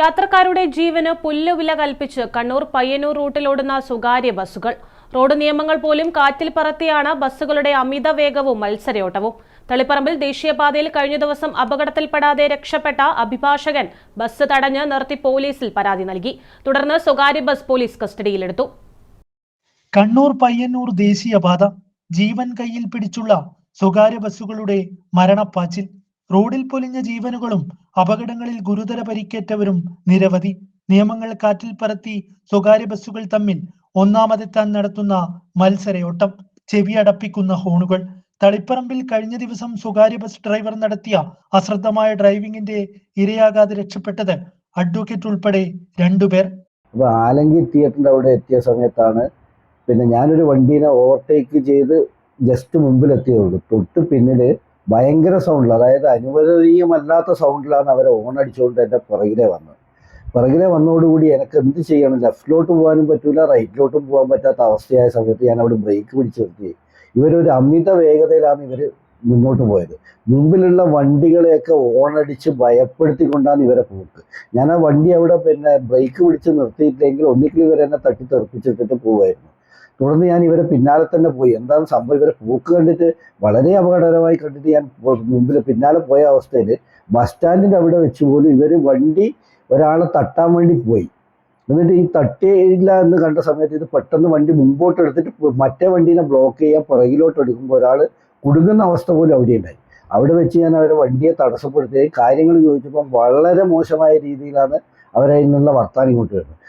യാത്രക്കാരുടെ ജീവന് പുല്ലുവില കൽപ്പിച്ച് കണ്ണൂർ പയ്യന്നൂർ റൂട്ടിലോടുന്ന സ്വകാര്യ ബസ്സുകൾ. റോഡ് നിയമങ്ങൾ പോലും കാറ്റിൽ പറത്തിയാണ് ബസ്സുകളുടെ അമിത വേഗവും മത്സരയോട്ടവും. തളിപ്പറമ്പിൽ ദേശീയപാതയിൽ കഴിഞ്ഞ ദിവസം അപകടത്തിൽപ്പെടാതെ രക്ഷപ്പെട്ട അഭിഭാഷകൻ ബസ് തടഞ്ഞ് നിർത്തി പോലീസിൽ പരാതി നൽകി. തുടർന്ന് സ്വകാര്യ ബസ് പോലീസ് കസ്റ്റഡിയിലെടുത്തു. കണ്ണൂർ പയ്യന്നൂർ ദേശീയപാത ജീവൻ കയ്യിൽ പിടിച്ചുള്ള സ്വകാര്യ ബസ്സുകളുടെ മരണപ്പാച്ചിൽ. റോഡിൽ പൊലിഞ്ഞ ജീവനുകളും അപകടങ്ങളിൽ ഗുരുതര പരിക്കേറ്റവരും നിരവധി. നിയമങ്ങൾ കാറ്റിൽ പറത്തി സ്വകാര്യ ബസ്സുകൾ തമ്മിൽ ഒന്നാമതെത്താൻ നടത്തുന്ന മത്സരയോട്ടം. ചെവിയടപ്പിക്കുന്ന ഹോണുകൾ. തളിപ്പറമ്പിൽ കഴിഞ്ഞ ദിവസം സ്വകാര്യ ബസ് ഡ്രൈവർ നടത്തിയ അശ്രദ്ധമായ ഡ്രൈവിംഗിന്റെ ഇരയാകാതെ രക്ഷപ്പെട്ടത് അഡ്വക്കേറ്റ് ഉൾപ്പെടെ രണ്ടുപേർ അപ്പൊ ആലങ്കി തിയേറ്ററിന്റെ അവിടെ എത്തിയ സമയത്താണ് പിന്നെ ഞാനൊരു വണ്ടീനെ ഓവർടേക്ക് ചെയ്ത് ജസ്റ്റ് മുമ്പിലെത്തിയുള്ളൂ തൊട്ട് പിന്നിൽ ഭയങ്കര സൗണ്ടിൽ അതായത് അനുവദനീയമല്ലാത്ത സൗണ്ടിലാണ് അവരെ ഓൺ അടിച്ചുകൊണ്ട് എന്റെ പുറകിലെ വന്നത്. പുറകിലെ വന്നതോടുകൂടി എനിക്ക് എന്ത് ചെയ്യണം? ലെഫ്റ്റിലോട്ട് പോകാനും പറ്റില്ല റൈറ്റിലോട്ടും പോകാൻ പറ്റാത്ത അവസ്ഥയായ സമയത്ത് ഞാൻ അവിടെ ബ്രേക്ക് പിടിച്ചു നിർത്തി. ഇവരൊരു അമിത വേഗതയിലാണ് ഇവർ മുന്നോട്ട് പോയത്. മുമ്പിലുള്ള വണ്ടികളെയൊക്കെ ഓണടിച്ച് ഭയപ്പെടുത്തിക്കൊണ്ടാണ് ഇവരെ പോക്ക്. ഞാൻ ആ വണ്ടി അവിടെ പിന്നെ ബ്രേക്ക് പിടിച്ച് നിർത്തിയിട്ടില്ലെങ്കിൽ ഒന്നിക്കൽ ഇവരെന്നെ തട്ടി തെറിപ്പിച്ചിട്ടിട്ട് പോവായിരുന്നു. തുടർന്ന് ഞാൻ ഇവരെ പിന്നാലെ തന്നെ പോയി. എന്താണ് സംഭവം? ഇവരെ പോക്ക് കണ്ടിട്ട് വളരെ അപകടകരമായി കണ്ടിട്ട് ഞാൻ മുമ്പിൽ പിന്നാലെ പോയ അവസ്ഥയിൽ ബസ് സ്റ്റാൻഡിന്റെ അവിടെ വെച്ച് പോലും ഇവർ വണ്ടി ഒരാളെ തട്ടാൻ വേണ്ടി പോയി. എന്നിട്ട് ഈ തട്ടിയില്ല എന്ന് കണ്ട സമയത്ത് ഇത് പെട്ടെന്ന് വണ്ടി മുമ്പോട്ട് എടുത്തിട്ട് മറ്റേ വണ്ടീനെ ബ്ലോക്ക് ചെയ്യാൻ പുറകിലോട്ട് എടുക്കുമ്പോൾ ഒരാൾ കുടുങ്ങുന്ന അവസ്ഥ പോലും അവിടെ ഉണ്ടായി. അവിടെ വെച്ച് ഞാൻ അവരെ വണ്ടിയെ തടസ്സപ്പെടുത്തുകയും കാര്യങ്ങൾ ചോദിച്ചപ്പോൾ വളരെ മോശമായ രീതിയിലാണ് അവരതിൽ നിന്നുള്ള വർത്താനം ഇങ്ങോട്ട് വരുന്നത്.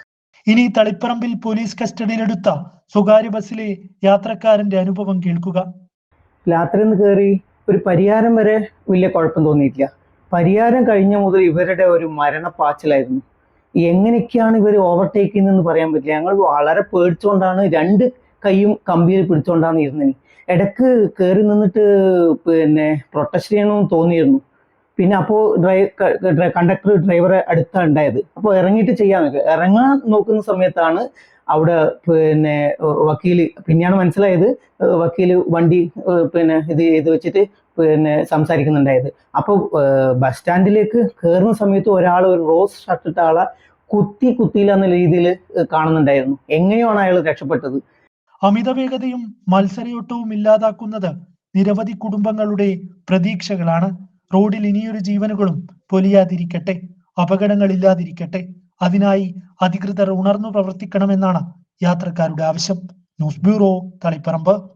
ഇനി തളിപ്പറമ്പിൽ പോലീസ് കസ്റ്റഡിയിലെടുത്ത സ്വകാര്യ ബസ്സിലെ യാത്രക്കാരന്റെ അനുഭവം കേൾക്കുക. രാത്രി നിന്ന് കയറി ഒരു പരിഹാരം വരെ വലിയ കുഴപ്പം തോന്നിയിട്ടില്ല. പരിഹാരം കഴിഞ്ഞ മുതൽ ഇവരുടെ ഒരു മരണപ്പാച്ചിലായിരുന്നു. എങ്ങനെയൊക്കെയാണ് ഇവർ ഓവർടേക്ക് ചെയ്യുന്നതെന്ന് പറയാൻ പറ്റില്ല. ഞങ്ങൾ വളരെ പേടിച്ചുകൊണ്ടാണ് രണ്ട് കൈയും കമ്പിയിൽ പിടിച്ചുകൊണ്ടാണ് ഇരുന്നത്. ഇടയ്ക്ക് കയറി നിന്നിട്ട് പിന്നെ പ്രൊട്ടസ്റ്റ് ചെയ്യണമെന്ന് തോന്നിയിരുന്നു. പിന്നെ അപ്പോൾ ഡ്രൈവ് കണ്ടക്ടർ ഡ്രൈവറെ അടുത്താണ് ഉണ്ടായത്. അപ്പോൾ ഇറങ്ങിയിട്ട് ചെയ്യാൻ ഇറങ്ങാൻ നോക്കുന്ന സമയത്താണ് അവിടെ പിന്നെ വക്കീൽ പിന്നെയാണ് മനസ്സിലായത് ഏഹ് വക്കീൽ വണ്ടി പിന്നെ ഇത് ചെയ്ത് വെച്ചിട്ട് പിന്നെ സംസാരിക്കുന്നുണ്ടായത്. അപ്പോൾ ബസ് സ്റ്റാൻഡിലേക്ക് കയറുന്ന സമയത്ത് ഒരാൾ ഒരു റോസ് ഷർട്ട് ഇട്ട ആളെ കുത്തി കുത്തിയില്ല എന്ന രീതിയിൽ കാണുന്നുണ്ടായിരുന്നു. എങ്ങനെയാണ് അയാൾ രക്ഷപ്പെട്ടത്? അമിത വേഗതയും മത്സരയോട്ടവും ഇല്ലാതാക്കുന്നത് നിരവധി കുടുംബങ്ങളുടെ പ്രതീക്ഷകളാണ്. റോഡിൽ ഇനിയൊരു ജീവനുകളും പൊലിയാതിരിക്കട്ടെ അപകടങ്ങളില്ലാതിരിക്കട്ടെ. അതിനായി അധികൃതർ ഉണർന്നു പ്രവർത്തിക്കണമെന്നാണ് യാത്രക്കാരുടെ ആവശ്യം. News bureau Taliparamba.